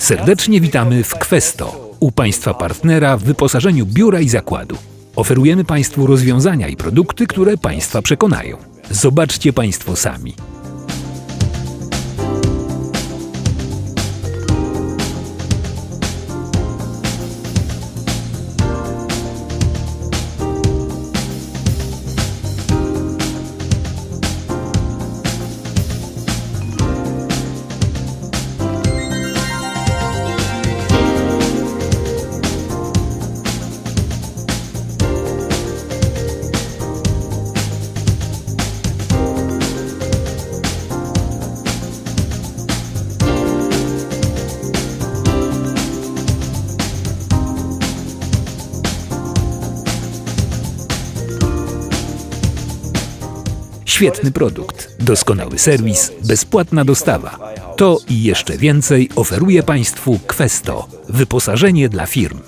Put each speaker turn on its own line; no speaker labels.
Serdecznie witamy w Questo, u Państwa partnera w wyposażeniu biura i zakładu. Oferujemy Państwu rozwiązania i produkty, które Państwa przekonają. Zobaczcie Państwo sami. Świetny produkt, doskonały serwis, bezpłatna dostawa. To i jeszcze więcej oferuje Państwu Questo, wyposażenie dla firm.